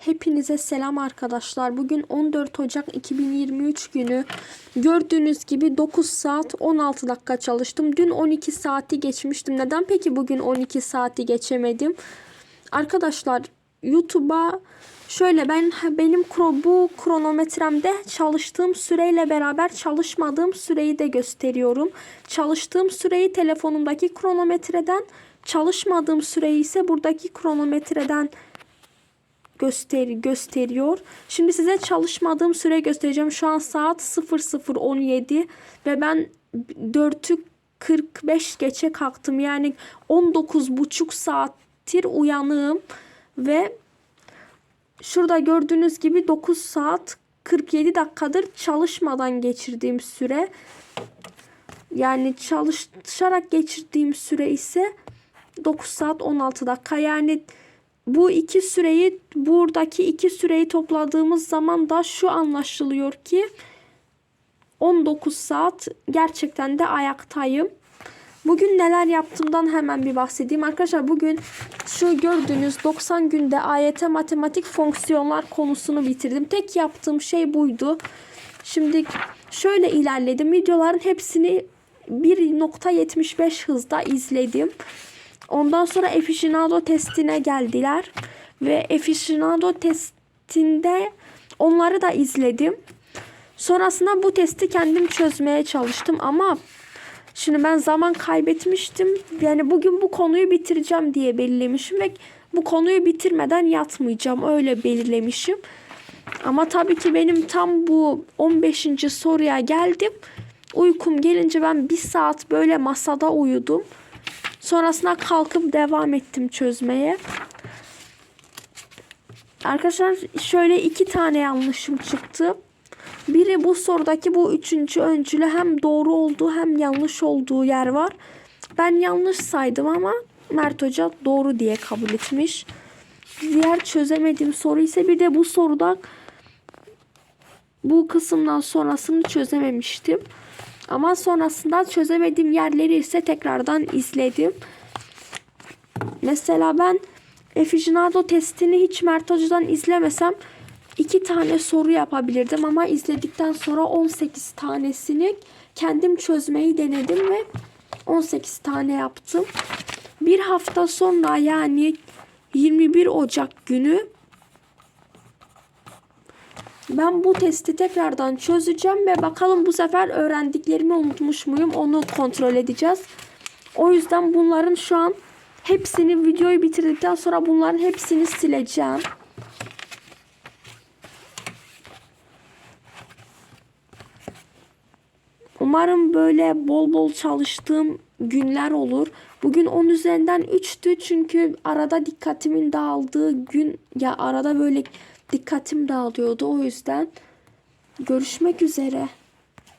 Hepinize selam arkadaşlar. Bugün 14 Ocak 2023 günü. Gördüğünüz gibi 9 saat 16 dakika çalıştım. Dün 12 saati geçmiştim. Neden peki bugün 12 saati geçemedim? Arkadaşlar YouTube'a şöyle ben benim bu kronometremde çalıştığım süreyle beraber çalışmadığım süreyi de gösteriyorum. Çalıştığım süreyi telefonumdaki kronometreden, çalışmadığım süreyi ise buradaki kronometreden göster gösteriyor. Şimdi size çalışmadığım süre göstereceğim. Şu an saat 00.17 ve ben 4'ü 45 geçe kalktım. Yani 19,5 saattir uyanığım ve şurada gördüğünüz gibi 9 saat 47 dakikadır çalışmadan geçirdiğim süre. Yani çalışarak geçirdiğim süre ise 9 saat 16 dakika. Yani bu iki süreyi buradaki iki süreyi topladığımız zaman da şu anlaşılıyor ki 19 saat gerçekten de ayaktayım. Bugün neler yaptığımdan hemen bir bahsedeyim. Arkadaşlar bugün şu gördüğünüz 90 günde AYT matematik fonksiyonlar konusunu bitirdim. Tek yaptığım şey buydu. Şimdi şöyle ilerledim. Videoların hepsini 1.75 hızda izledim. Ondan sonra Aficionado testine geldiler. Ve Aficionado testinde onları da izledim. Sonrasında bu testi kendim çözmeye çalıştım ama şimdi ben zaman kaybetmiştim. Yani bugün bu konuyu bitireceğim diye belirlemişim ve bu konuyu bitirmeden yatmayacağım. Öyle belirlemişim. Ama tabii ki benim tam bu 15. soruya geldim. Uykum gelince ben bir saat böyle masada uyudum. Sonrasında kalkıp devam ettim çözmeye. Arkadaşlar şöyle iki tane yanlışım çıktı. Biri bu sorudaki bu üçüncü öncülü hem doğru olduğu hem yanlış olduğu yer var. Ben yanlış saydım ama Mert Hoca doğru diye kabul etmiş. Diğer çözemediğim soru ise bir de bu soruda bu kısımdan sonrasını çözememiştim. Ama sonrasında çözemediğim yerleri ise tekrardan izledim. Mesela ben Aficionado testini hiç Mert Hoca'dan izlemesem iki tane soru yapabilirdim ama izledikten sonra 18 tanesini kendim çözmeyi denedim ve 18 tane yaptım. Bir hafta sonra yani 21 Ocak günü ben bu testi tekrardan çözeceğim ve bakalım bu sefer öğrendiklerimi unutmuş muyum onu kontrol edeceğiz. O yüzden bunların şu an hepsini videoyu bitirdikten sonra bunların hepsini sileceğim. Umarım böyle bol bol çalıştığım günler olur. Bugün 10 üzerinden 3'tü çünkü arada dikkatimin dağıldığı gün ya arada böyle dikkatim dağılıyordu o yüzden. Görüşmek üzere.